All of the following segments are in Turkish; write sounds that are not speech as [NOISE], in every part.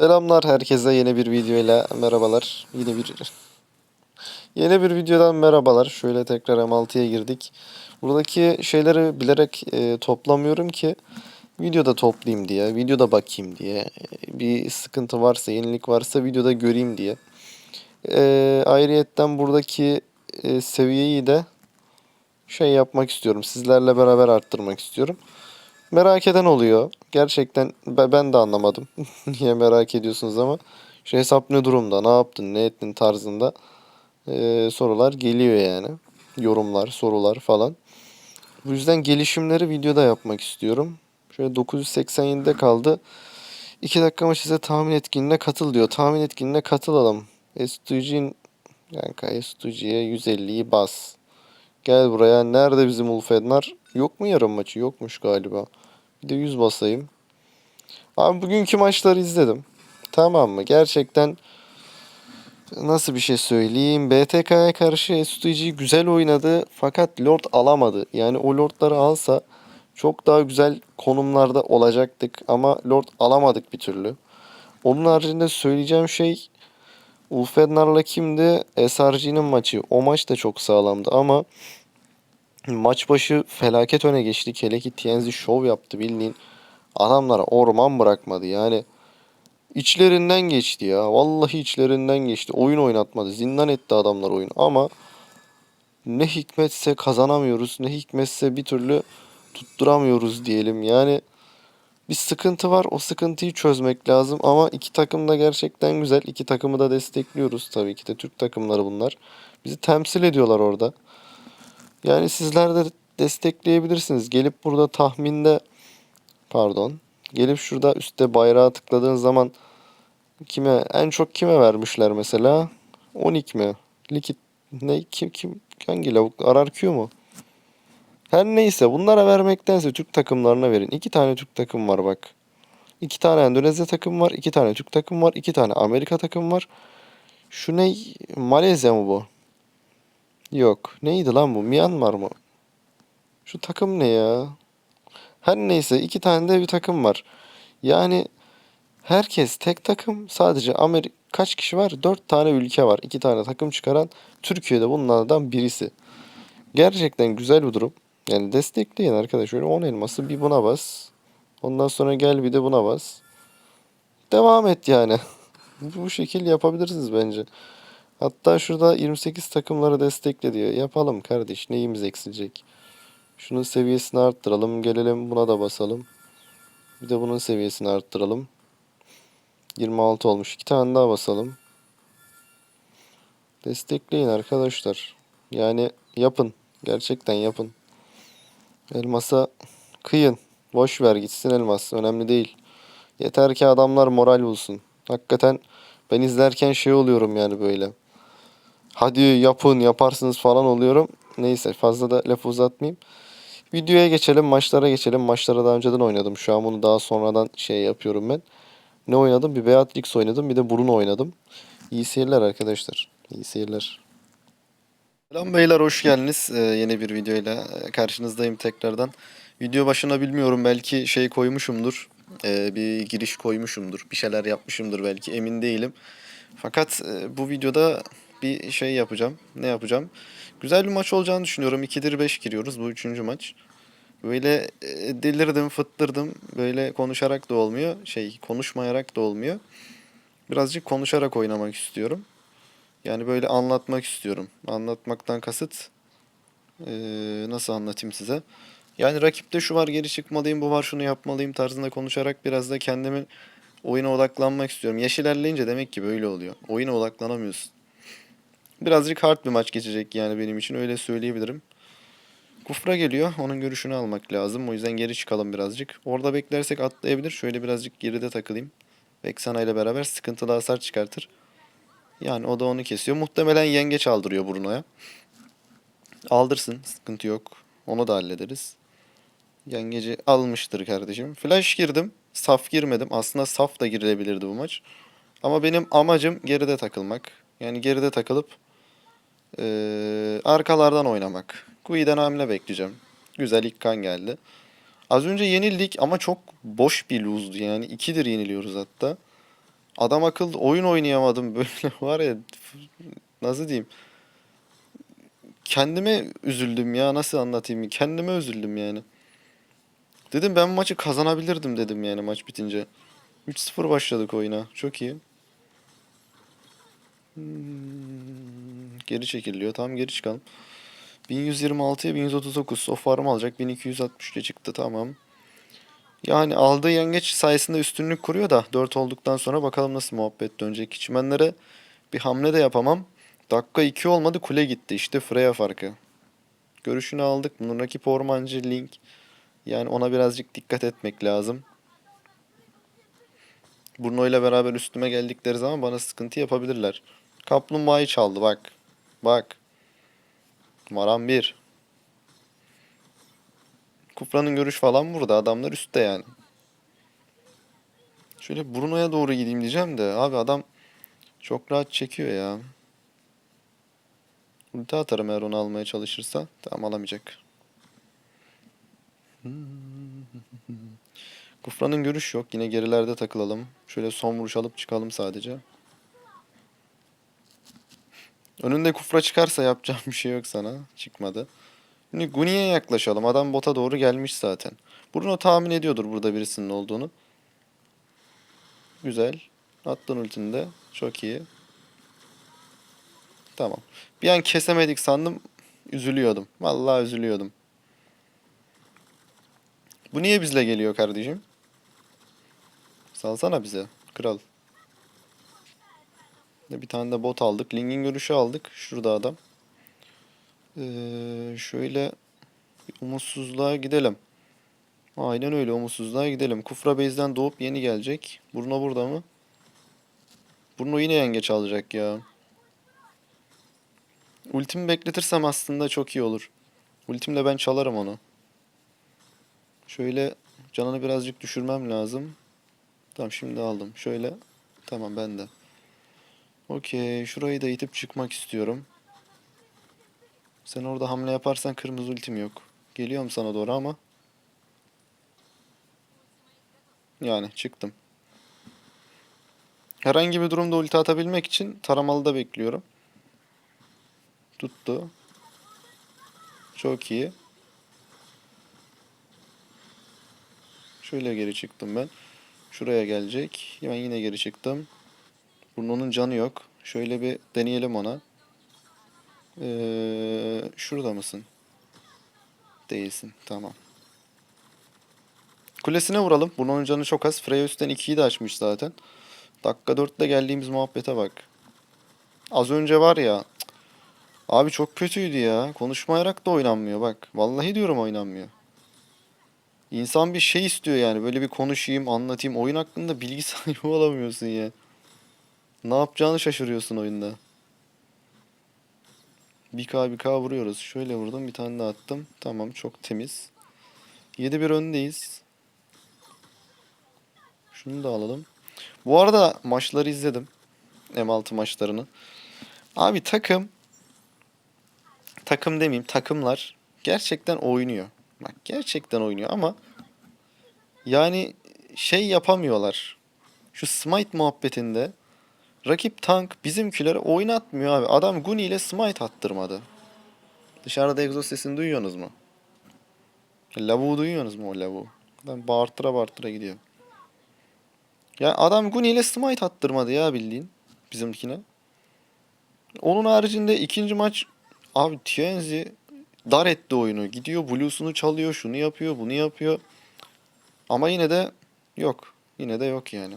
Selamlar herkese yeni bir videoyla merhabalar. Yine bir yeni bir videodan merhabalar. Şöyle tekrar M6'ya girdik. Buradaki şeyleri bilerek e, toplamıyorum ki videoda toplayayım diye, videoda bakayım diye. Bir sıkıntı varsa, yenilik varsa videoda göreyim diye. E, ayrıyetten buradaki e, seviyeyi de şey yapmak istiyorum. Sizlerle beraber arttırmak istiyorum. Merak eden oluyor. Gerçekten be- ben de anlamadım. [LAUGHS] Niye merak ediyorsunuz ama şu hesap ne durumda, ne yaptın, ne ettin tarzında eee, sorular geliyor yani. Yorumlar, sorular falan. Bu yüzden gelişimleri videoda yapmak istiyorum. Şöyle 987'de kaldı. 2 dakika maç size tahmin etkinliğine katıl diyor. Tahmin etkinliğine katılalım. S2G'nin kanka S2G'ye 150'yi bas. Gel buraya. Nerede bizim Ulfednar? Yok mu yarın maçı? Yokmuş galiba. Bir de 100 basayım. Abi bugünkü maçları izledim. Tamam mı? Gerçekten nasıl bir şey söyleyeyim? BTK'ya karşı STG güzel oynadı fakat Lord alamadı. Yani o Lord'ları alsa çok daha güzel konumlarda olacaktık ama Lord alamadık bir türlü. Onun haricinde söyleyeceğim şey Ulfednar'la kimdi? SRG'nin maçı. O maç da çok sağlamdı ama maç başı felaket öne geçtik. Hele ki TNZ şov yaptı bildiğin. Adamlara orman bırakmadı yani. İçlerinden geçti ya. Vallahi içlerinden geçti. Oyun oynatmadı. Zindan etti adamlar oyunu. Ama ne hikmetse kazanamıyoruz. Ne hikmetse bir türlü tutturamıyoruz diyelim. Yani bir sıkıntı var. O sıkıntıyı çözmek lazım. Ama iki takım da gerçekten güzel. İki takımı da destekliyoruz tabii ki de. Türk takımları bunlar. Bizi temsil ediyorlar orada. Yani sizler de destekleyebilirsiniz. Gelip burada tahminde pardon. Gelip şurada üstte bayrağı tıkladığın zaman kime en çok kime vermişler mesela? Onik mi? Likit ne kim kim hangi lavuk arar Q mu? Her neyse bunlara vermektense Türk takımlarına verin. İki tane Türk takım var bak. İki tane Endonezya takım var. iki tane Türk takım var. iki tane Amerika takım var. Şu ne? Malezya mı bu? Yok. Neydi lan bu? Myanmar mı? Şu takım ne ya? Her neyse iki tane de bir takım var. Yani herkes tek takım. Sadece Amerika kaç kişi var? Dört tane ülke var. İki tane takım çıkaran Türkiye'de bunlardan birisi. Gerçekten güzel bir durum. Yani destekleyin arkadaş. Öyle 10 elması bir buna bas. Ondan sonra gel bir de buna bas. Devam et yani. [LAUGHS] Bu şekil yapabilirsiniz bence. Hatta şurada 28 takımları destekle diyor. Yapalım kardeş. Neyimiz eksilecek? Şunun seviyesini arttıralım. Gelelim buna da basalım. Bir de bunun seviyesini arttıralım. 26 olmuş. İki tane daha basalım. Destekleyin arkadaşlar. Yani yapın. Gerçekten yapın. Elmasa kıyın. Boş ver gitsin elmas. Önemli değil. Yeter ki adamlar moral bulsun. Hakikaten ben izlerken şey oluyorum yani böyle. Hadi yapın yaparsınız falan oluyorum. Neyse fazla da laf uzatmayayım. Videoya geçelim, maçlara geçelim. Maçlara daha önceden oynadım. Şu an bunu daha sonradan şey yapıyorum ben. Ne oynadım? Bir Beatrix oynadım, bir de Bruno oynadım. İyi seyirler arkadaşlar. İyi seyirler. Selam beyler, hoş geldiniz. Ee, yeni bir videoyla e, karşınızdayım tekrardan. Video başına bilmiyorum belki şey koymuşumdur. Ee, bir giriş koymuşumdur. Bir şeyler yapmışımdır belki emin değilim. Fakat e, bu videoda bir şey yapacağım. Ne yapacağım? Güzel bir maç olacağını düşünüyorum. 2'dir 5 giriyoruz. Bu üçüncü maç. Böyle e, delirdim, fıttırdım. Böyle konuşarak da olmuyor. Şey, konuşmayarak da olmuyor. Birazcık konuşarak oynamak istiyorum. Yani böyle anlatmak istiyorum. Anlatmaktan kasıt e, nasıl anlatayım size? Yani rakipte şu var geri çıkmalıyım, bu var şunu yapmalıyım tarzında konuşarak biraz da kendimin oyuna odaklanmak istiyorum. Yaş ilerleyince demek ki böyle oluyor. Oyuna odaklanamıyorsun. Birazcık hard bir maç geçecek yani benim için öyle söyleyebilirim. Kufra geliyor. Onun görüşünü almak lazım. O yüzden geri çıkalım birazcık. Orada beklersek atlayabilir. Şöyle birazcık geride takılayım. Vexana ile beraber sıkıntılı hasar çıkartır. Yani o da onu kesiyor. Muhtemelen yengeç aldırıyor Bruno'ya. Aldırsın. Sıkıntı yok. Onu da hallederiz. Yengeci almıştır kardeşim. Flash girdim. Saf girmedim. Aslında saf da girilebilirdi bu maç. Ama benim amacım geride takılmak. Yani geride takılıp eee, arkalardan oynamak. Gui'den hamle bekleyeceğim. Güzel ilk kan geldi. Az önce yenildik ama çok boş bir lose'du yani. ikidir yeniliyoruz hatta. Adam akıllı oyun oynayamadım böyle [LAUGHS] var ya nasıl diyeyim. Kendime üzüldüm ya nasıl anlatayım kendime üzüldüm yani. Dedim ben maçı kazanabilirdim dedim yani maç bitince. 3-0 başladık oyuna. Çok iyi. Hmm, geri çekiliyor. Tamam geri çıkalım. 1126'ya 1139. O farm alacak. 1263'e çıktı. Tamam. Yani aldığı yengeç sayesinde üstünlük kuruyor da 4 olduktan sonra bakalım nasıl muhabbet dönecek. Çimenlere bir hamle de yapamam. Dakika 2 olmadı kule gitti. İşte Freya farkı. Görüşünü aldık. Bunun rakip ormancı Link. Yani ona birazcık dikkat etmek lazım. Bruno ile beraber üstüme geldikleri zaman bana sıkıntı yapabilirler. Kaplumbağayı çaldı bak. Bak. Maran 1. Kufra'nın görüş falan burada. Adamlar üstte yani. Şöyle Bruno'ya doğru gideyim diyeceğim de. Abi adam çok rahat çekiyor ya. Ulti atarım eğer onu almaya çalışırsa. Tamam alamayacak. [LAUGHS] Kufra'nın görüş yok. Yine gerilerde takılalım. Şöyle son vuruş alıp çıkalım sadece. Önünde Kufra çıkarsa yapacağım bir şey yok sana. Çıkmadı. Şimdi Guni'ye yaklaşalım. Adam bota doğru gelmiş zaten. Bruno tahmin ediyordur burada birisinin olduğunu. Güzel. Attın ultini de. Çok iyi. Tamam. Bir an kesemedik sandım. Üzülüyordum. Vallahi üzülüyordum. Bu niye bizle geliyor kardeşim? Salsana bize. Kral. Bir tane de bot aldık. Ling'in görüşü aldık. Şurada adam. Ee, şöyle umutsuzluğa gidelim. Aynen öyle umutsuzluğa gidelim. Kufra Base'den doğup yeni gelecek. Bruno burada mı? Bruno yine yengeç alacak ya. Ultimi bekletirsem aslında çok iyi olur. Ultimle ben çalarım onu. Şöyle canını birazcık düşürmem lazım. Tamam şimdi aldım. Şöyle. Tamam ben de. Okey. Şurayı da itip çıkmak istiyorum. Sen orada hamle yaparsan kırmızı ultim yok. Geliyorum sana doğru ama. Yani çıktım. Herhangi bir durumda ulti atabilmek için taramalıda bekliyorum. Tuttu. Çok iyi. Şöyle geri çıktım ben. Şuraya gelecek. Ben yine geri çıktım. Bruno'nun canı yok. Şöyle bir deneyelim ona. Ee, şurada mısın? Değilsin. Tamam. Kulesine vuralım. Bruno'nun canı çok az. Freya üstten 2'yi de açmış zaten. Dakika 4'te geldiğimiz muhabbete bak. Az önce var ya. Abi çok kötüydü ya. Konuşmayarak da oynanmıyor bak. Vallahi diyorum oynanmıyor. İnsan bir şey istiyor yani. Böyle bir konuşayım, anlatayım. Oyun hakkında bilgi [LAUGHS] sahibi olamıyorsun ya. Ne yapacağını şaşırıyorsun oyunda. 1K 1K vuruyoruz. Şöyle vurdum bir tane daha attım. Tamam çok temiz. 7-1 öndeyiz. Şunu da alalım. Bu arada maçları izledim. M6 maçlarını. Abi takım takım demeyeyim takımlar gerçekten oynuyor. Bak gerçekten oynuyor ama yani şey yapamıyorlar. Şu smite muhabbetinde rakip tank bizimkileri oynatmıyor abi. Adam Guni ile smite attırmadı. Dışarıda egzoz sesini duyuyorsunuz mu? Lavuğu duyuyorsunuz mu o lavuğu? Adam bağırtıra bağırtıra gidiyor. Ya adam Guni ile smite attırmadı ya bildiğin bizimkine. Onun haricinde ikinci maç abi TNZ dar etti oyunu. Gidiyor Blues'unu çalıyor, şunu yapıyor, bunu yapıyor. Ama yine de yok. Yine de yok yani.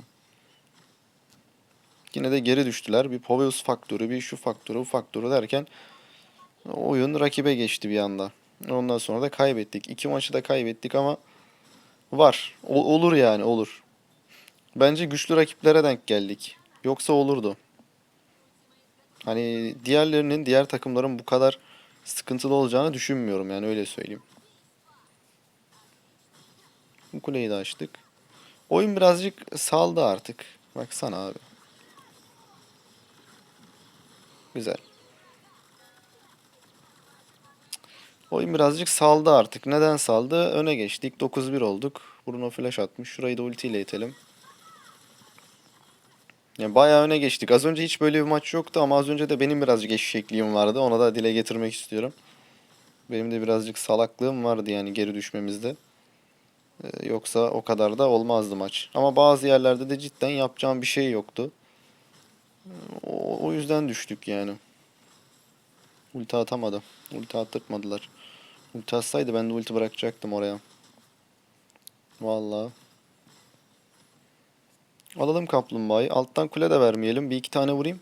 Yine de geri düştüler. Bir Poveus faktörü, bir şu faktörü, bu faktörü derken oyun rakibe geçti bir anda. Ondan sonra da kaybettik. İki maçı da kaybettik ama var. O- olur yani olur. Bence güçlü rakiplere denk geldik. Yoksa olurdu. Hani diğerlerinin, diğer takımların bu kadar sıkıntılı olacağını düşünmüyorum yani öyle söyleyeyim. Bu kuleyi de açtık. Oyun birazcık saldı artık. Baksana abi. Güzel. Oyun birazcık saldı artık. Neden saldı? Öne geçtik. 9-1 olduk. Bruno flash atmış. Şurayı da ultiyle itelim. Yani bayağı öne geçtik. Az önce hiç böyle bir maç yoktu ama az önce de benim birazcık eşekliğim vardı. Ona da dile getirmek istiyorum. Benim de birazcık salaklığım vardı yani geri düşmemizde. Ee, Yoksa o kadar da olmazdı maç. Ama bazı yerlerde de cidden yapacağım bir şey yoktu. O, o yüzden düştük yani. Ulti atamadı. Ulti attırtmadılar. Ulti atsaydı ben de ulti bırakacaktım oraya. Vallahi. Alalım kaplumbağayı. Alttan kule de vermeyelim. Bir iki tane vurayım.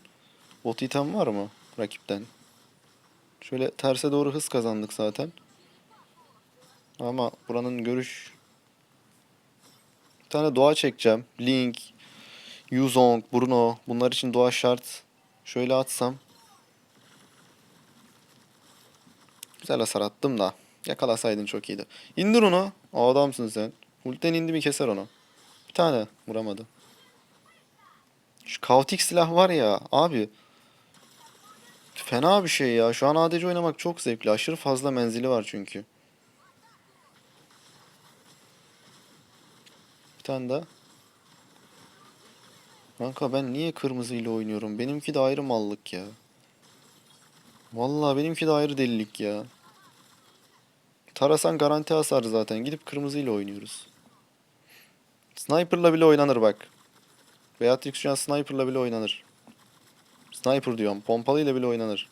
Bot item var mı rakipten? Şöyle terse doğru hız kazandık zaten. Ama buranın görüş... Bir tane doğa çekeceğim. Link, Yuzong, Bruno. Bunlar için doğa şart. Şöyle atsam. Güzel hasar attım da. Yakalasaydın çok iyiydi. İndir onu. Adamsın sen. Ulten indi mi keser onu. Bir tane vuramadı. Şu kaotik silah var ya abi. Fena bir şey ya. Şu an ADC oynamak çok zevkli. Aşırı fazla menzili var çünkü. Bir tane daha. Kanka ben niye kırmızı ile oynuyorum? Benimki de ayrı mallık ya. Vallahi benimki de ayrı delilik ya. Tarasan garanti hasar zaten. Gidip kırmızı ile oynuyoruz. Sniper'la bile oynanır bak. Beatrix şu an sniper'la bile oynanır. Sniper diyorum. Pompalıyla bile oynanır.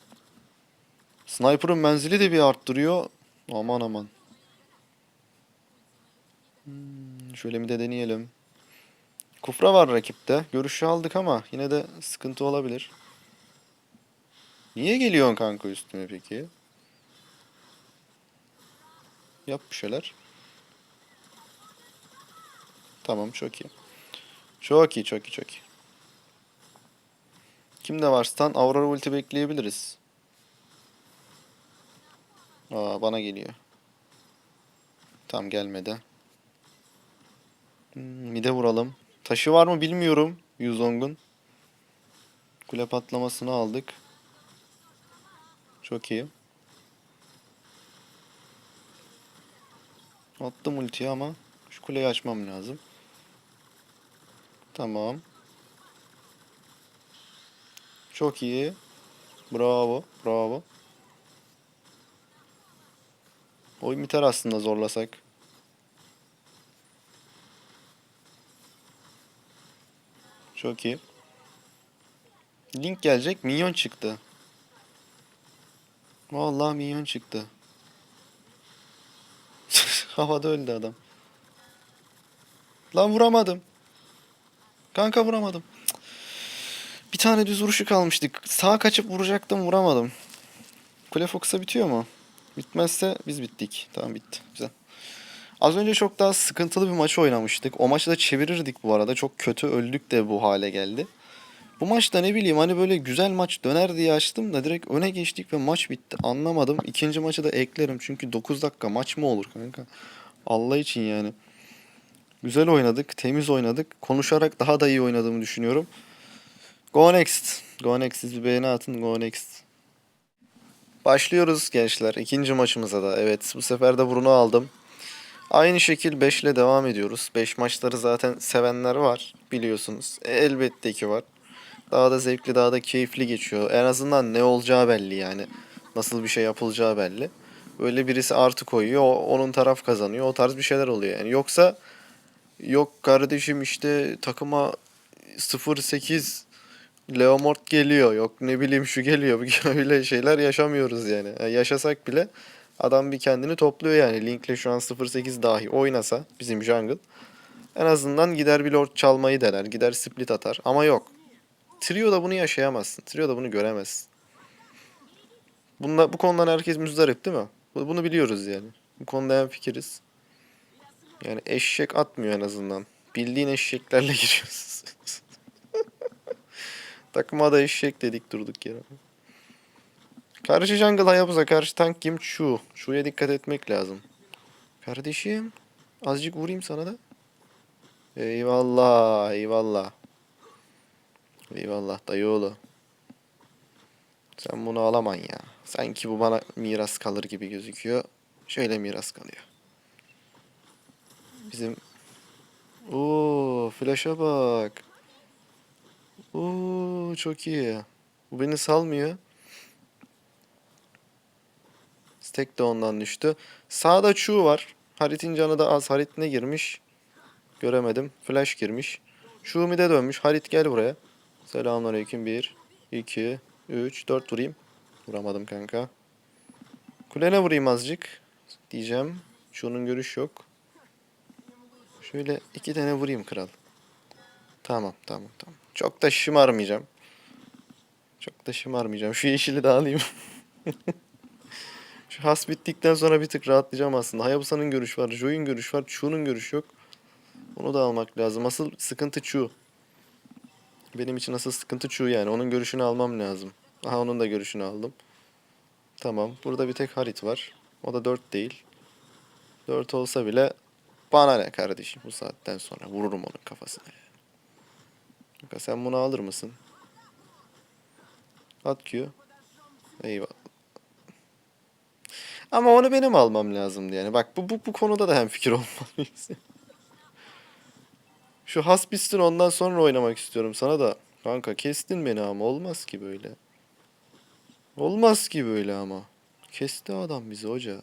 Sniper'ın menzili de bir arttırıyor. Aman aman. Hmm, şöyle bir de deneyelim. Kufra var rakipte. Görüşü aldık ama yine de sıkıntı olabilir. Niye geliyorsun kanka üstüme peki? Yap bir şeyler. Tamam çok iyi. Çok iyi çok iyi çok iyi. Kimde var stun? Aurora ulti bekleyebiliriz. Aa bana geliyor. Tam gelmedi. Hmm, mide vuralım. Taşı var mı bilmiyorum. Yuzong'un. Kule patlamasını aldık. Çok iyi. Attım ultiyi ama şu kuleyi açmam lazım. Tamam. Çok iyi. Bravo. Bravo. Oyun biter aslında zorlasak. Çok iyi. Link gelecek. Minyon çıktı. Vallahi minyon çıktı. [LAUGHS] Havada öldü adam. Lan vuramadım. Kanka vuramadım. Bir tane düz vuruşu kalmıştık. Sağa kaçıp vuracaktım vuramadım. Kule Fox'a bitiyor mu? Bitmezse biz bittik. Tamam bitti. Güzel. Az önce çok daha sıkıntılı bir maç oynamıştık. O maçı da çevirirdik bu arada. Çok kötü öldük de bu hale geldi. Bu maçta ne bileyim hani böyle güzel maç döner diye açtım da direkt öne geçtik ve maç bitti. Anlamadım. İkinci maçı da eklerim çünkü 9 dakika maç mı olur kanka? Allah için yani. Güzel oynadık, temiz oynadık. Konuşarak daha da iyi oynadığımı düşünüyorum. Go next. Go next. Siz bir beğeni atın. Go next. Başlıyoruz gençler. İkinci maçımıza da. Evet bu sefer de Bruno aldım. Aynı şekil 5 ile devam ediyoruz. 5 maçları zaten sevenler var biliyorsunuz. E, elbette ki var. Daha da zevkli, daha da keyifli geçiyor. En azından ne olacağı belli yani. Nasıl bir şey yapılacağı belli. Böyle birisi artı koyuyor, onun taraf kazanıyor. O tarz bir şeyler oluyor yani. Yoksa yok kardeşim işte takıma 0-8 Leomort geliyor. Yok ne bileyim şu geliyor. [LAUGHS] Öyle şeyler yaşamıyoruz yani. Yani yaşasak bile adam bir kendini topluyor yani. Link'le şu an 0-8 dahi oynasa bizim jungle en azından gider bir lord çalmayı dener. Gider split atar. Ama yok. Trio'da bunu yaşayamazsın. Trio'da bunu göremezsin. Bunda, bu konudan herkes müzdarip değil mi? Bu- Bunu biliyoruz yani. Bu konuda en fikiriz. Yani eşek atmıyor en azından. Bildiğin eşeklerle [LAUGHS] giriyorsun. Takıma da eşek dedik durduk yere. Karşı jungle Hayabusa, karşı tank kim? Chu. Chu'ya dikkat etmek lazım. Kardeşim. Azıcık vurayım sana da. Eyvallah, eyvallah. Eyvallah dayıoğlu. Sen bunu alaman ya. Sanki bu bana miras kalır gibi gözüküyor. Şöyle miras kalıyor. Bizim... Oo, flash'a bak. Oo çok iyi. Bu beni salmıyor. Stack de ondan düştü. Sağda çuğ var. Harit'in canı da az. Harit ne girmiş? Göremedim. Flash girmiş. Şu mide dönmüş. Harit gel buraya. Selamünaleyküm. 1, 2, 3, 4 vurayım. Vuramadım kanka. Kulene vurayım azıcık. Diyeceğim. Şunun görüş yok. Şöyle iki tane vurayım kral. Tamam tamam tamam. Çok da şımarmayacağım. Çok da şımarmayacağım. Şu yeşili de alayım. [LAUGHS] Has bittikten sonra bir tık rahatlayacağım aslında. Hayabusa'nın görüş var. Joy'un görüş var. Chu'nun görüş yok. Onu da almak lazım. Asıl sıkıntı Chu. Benim için asıl sıkıntı Chu yani. Onun görüşünü almam lazım. Aha onun da görüşünü aldım. Tamam. Burada bir tek Harit var. O da 4 değil. 4 olsa bile bana ne kardeşim bu saatten sonra. Vururum onun kafasına. Kanka sen bunu alır mısın? At Q. Eyvallah. Ama onu benim almam lazımdı yani. Bak bu bu, bu konuda da hemfikir [LAUGHS] olmalıyız. Şu has bitsin ondan sonra oynamak istiyorum sana da. Kanka kestin beni ama olmaz ki böyle. Olmaz ki böyle ama. Kesti adam bizi hoca.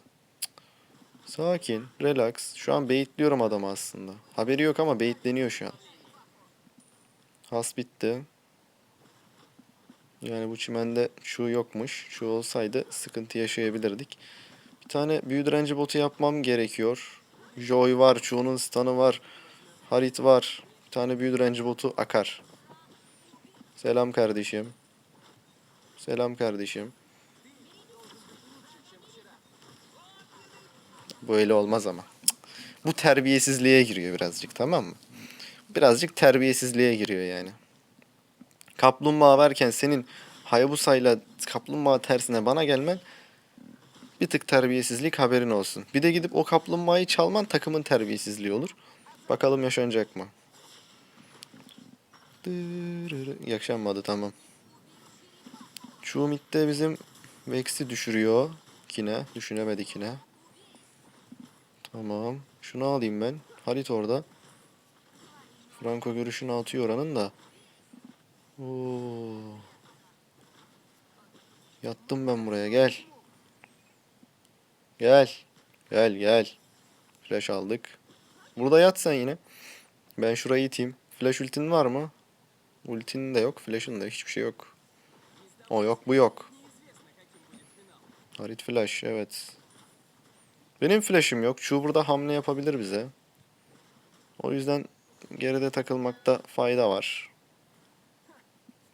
Sakin, relax. Şu an baitliyorum adamı aslında. Haberi yok ama baitleniyor şu an. Has bitti. Yani bu çimende şu yokmuş. Şu olsaydı sıkıntı yaşayabilirdik. Bir tane büyü direnci botu yapmam gerekiyor. Joy var, Chu'nun stun'ı var. Harit var. Bir tane büyü direnci botu akar. Selam kardeşim. Selam kardeşim. Böyle olmaz ama. Bu terbiyesizliğe giriyor birazcık tamam mı? Birazcık terbiyesizliğe giriyor yani. Kaplumbağa varken senin Hayabusa'yla kaplumbağa tersine bana gelmen bir tık terbiyesizlik haberin olsun. Bir de gidip o kaplumbağayı çalman takımın terbiyesizliği olur. Bakalım yaşanacak mı? Dırırı. Yaşanmadı tamam. Şu midde bizim Vex'i düşürüyor. Kine. Düşünemedik yine. Tamam. Şunu alayım ben. Halit orada. Franco görüşünü atıyor oranın da. Oo. Yattım ben buraya gel. Gel. Gel gel. Flash aldık. Burada yat sen yine. Ben şurayı iteyim. Flash ultin var mı? Ultinin de yok. Flash'ın da hiçbir şey yok. O yok bu yok. Harit flash evet. Benim flash'ım yok. Şu burada hamle yapabilir bize. O yüzden geride takılmakta fayda var.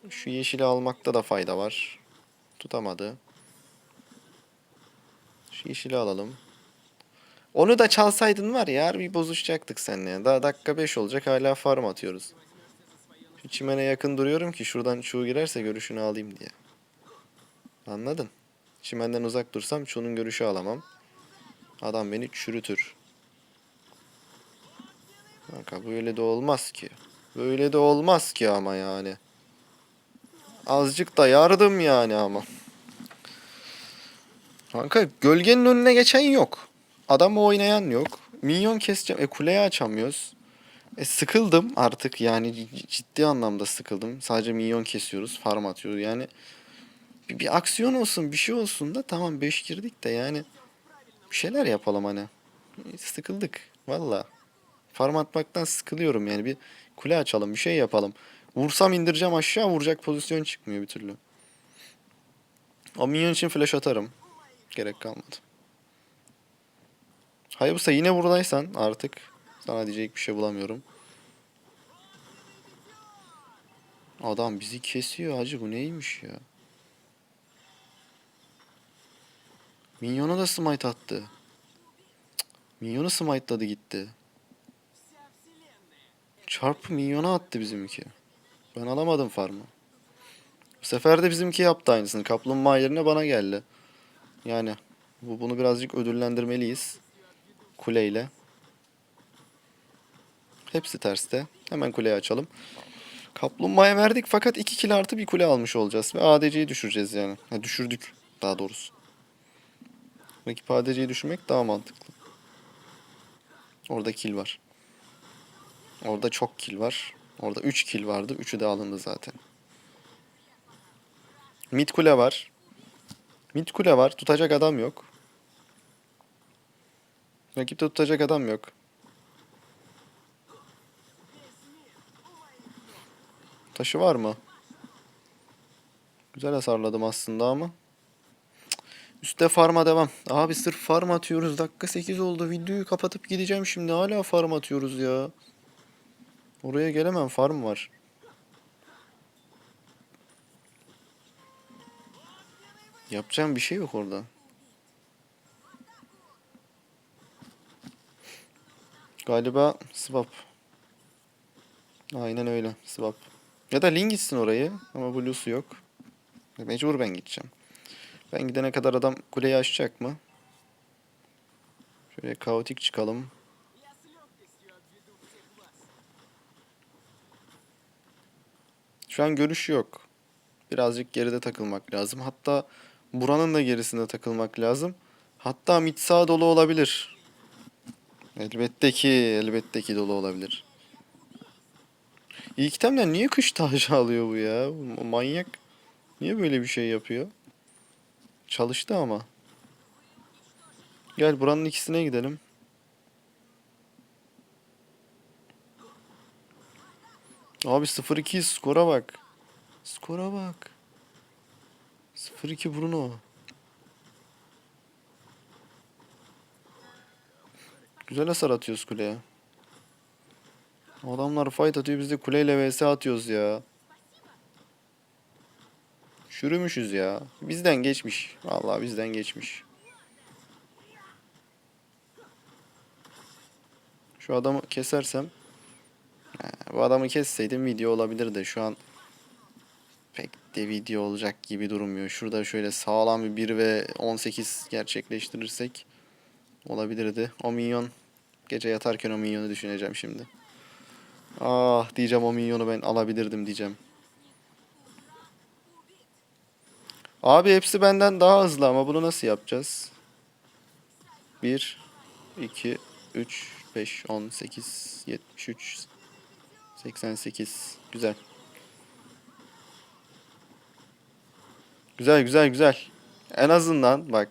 Şu yeşili almakta da fayda var. Tutamadı. Şu yeşili alalım. Onu da çalsaydın var ya bir bozuşacaktık seninle. Daha dakika 5 olacak hala farm atıyoruz. Şu çimene yakın duruyorum ki şuradan çuğ girerse görüşünü alayım diye. Anladın? Çimenden uzak dursam çuğunun görüşü alamam. Adam beni çürütür. Kanka böyle de olmaz ki. Böyle de olmaz ki ama yani. Azıcık da yardım yani ama. Kanka gölgenin önüne geçen yok. Adam oynayan yok. Minyon keseceğim. E kuleyi açamıyoruz. E sıkıldım artık yani ciddi anlamda sıkıldım. Sadece minyon kesiyoruz, farm atıyoruz. Yani bir, bir aksiyon olsun, bir şey olsun da tamam 5 girdik de yani bir şeyler yapalım hani. E, Sıkıldık valla. Farm atmaktan sıkılıyorum yani bir kule açalım, bir şey yapalım. Vursam indireceğim aşağı vuracak pozisyon çıkmıyor bir türlü. O minyon için flash atarım. Gerek kalmadı. Hayabusa yine buradaysan artık sana diyecek bir şey bulamıyorum. Adam bizi kesiyor hacı bu neymiş ya? Minyona da smite attı. Cık, Minyonu smite'ladı gitti. Çarpı minyona attı bizimki. Ben alamadım farmı. Bu sefer de bizimki yaptı aynısını. Kaplumbağa yerine bana geldi. Yani bu bunu birazcık ödüllendirmeliyiz. Kuleyle. Hepsi terste. Hemen kuleyi açalım. Kaplumbağaya verdik fakat 2 kill artı bir kule almış olacağız. Ve ADC'yi düşüreceğiz yani. Ha, düşürdük daha doğrusu. Rakip ADC'yi düşürmek daha mantıklı. Orada kill var. Orada çok kill var. Orada 3 kill vardı. 3'ü de alındı zaten. Mid kule var. Mid kule var. Tutacak adam yok. Rakipte tutacak adam yok. Taşı var mı? Güzel hasarladım aslında ama. Üste farma devam. Abi sırf farm atıyoruz. Dakika 8 oldu. Videoyu kapatıp gideceğim şimdi. Hala farm atıyoruz ya. Oraya gelemem. Farm var. Yapacağım bir şey yok orada. Galiba swap. Aynen öyle. Swap. Ya da Lin gitsin orayı. Ama Blue'su yok. Mecbur ben gideceğim. Ben gidene kadar adam kuleyi açacak mı? Şöyle kaotik çıkalım. Şu an görüş yok. Birazcık geride takılmak lazım. Hatta buranın da gerisinde takılmak lazım. Hatta mid sağ dolu olabilir. Elbette ki, elbette ki dolu olabilir. İlk itemden niye kış tacı alıyor bu ya? Manyak. Niye böyle bir şey yapıyor? Çalıştı ama. Gel buranın ikisine gidelim. Abi 0-2 skora bak. Skora bak. 0-2 Bruno. Güzel hasar atıyoruz kuleye. Adamlar fight atıyor biz de kuleyle vs atıyoruz ya. Çürümüşüz ya. Bizden geçmiş. Vallahi bizden geçmiş. Şu adamı kesersem bu adamı kesseydim video olabilirdi. Şu an de video olacak gibi durmuyor. Şurada şöyle sağlam bir 1 ve 18 gerçekleştirirsek olabilirdi. O minyon gece yatarken o minyonu düşüneceğim şimdi. Ah diyeceğim o minyonu ben alabilirdim diyeceğim. Abi hepsi benden daha hızlı ama bunu nasıl yapacağız? 1 2 3 5 18 73 88 güzel. Güzel güzel güzel. En azından bak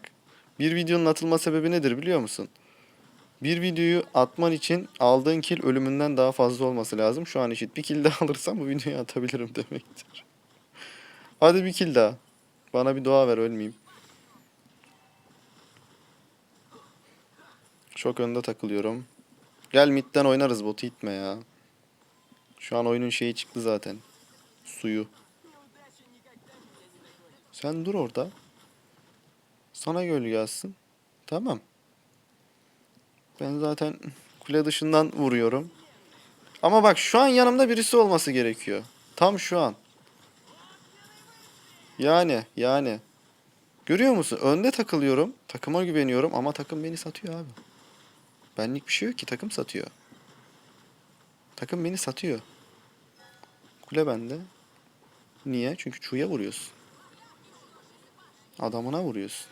bir videonun atılma sebebi nedir biliyor musun? Bir videoyu atman için aldığın kill ölümünden daha fazla olması lazım. Şu an eşit. Bir kill daha [LAUGHS] alırsam bu videoyu atabilirim demektir. Hadi bir kill daha. Bana bir dua ver ölmeyeyim. Çok önde takılıyorum. Gel midden oynarız botu itme ya. Şu an oyunun şeyi çıktı zaten. Suyu. Sen dur orada. Sana gölge yazsın. Tamam. Ben zaten kule dışından vuruyorum. Ama bak şu an yanımda birisi olması gerekiyor. Tam şu an. Yani yani. Görüyor musun? Önde takılıyorum. Takıma güveniyorum ama takım beni satıyor abi. Benlik bir şey yok ki takım satıyor. Takım beni satıyor. Kule bende. Niye? Çünkü çuya vuruyorsun. Adamına vuruyorsun.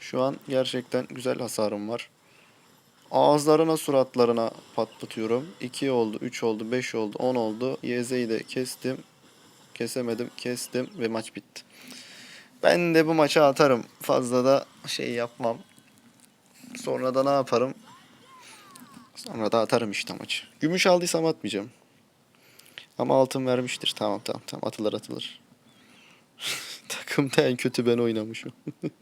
Şu an gerçekten güzel hasarım var. Ağızlarına suratlarına patlatıyorum. 2 oldu, 3 oldu, 5 oldu, 10 oldu. YZ'yi de kestim. Kesemedim, kestim ve maç bitti. Ben de bu maça atarım. Fazla da şey yapmam. Sonra da ne yaparım? Sonra da atarım işte maçı. Gümüş aldıysam atmayacağım. Ama altın vermiştir. Tamam tamam tamam atılır atılır. Takımda en kötü ben oynamışım. [LAUGHS]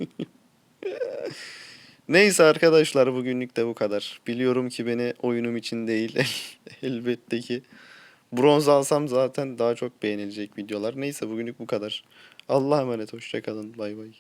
Neyse arkadaşlar bugünlük de bu kadar. Biliyorum ki beni oyunum için değil [LAUGHS] elbette ki. Bronz alsam zaten daha çok beğenilecek videolar. Neyse bugünlük bu kadar. Allah'a emanet hoşçakalın. Bay bay.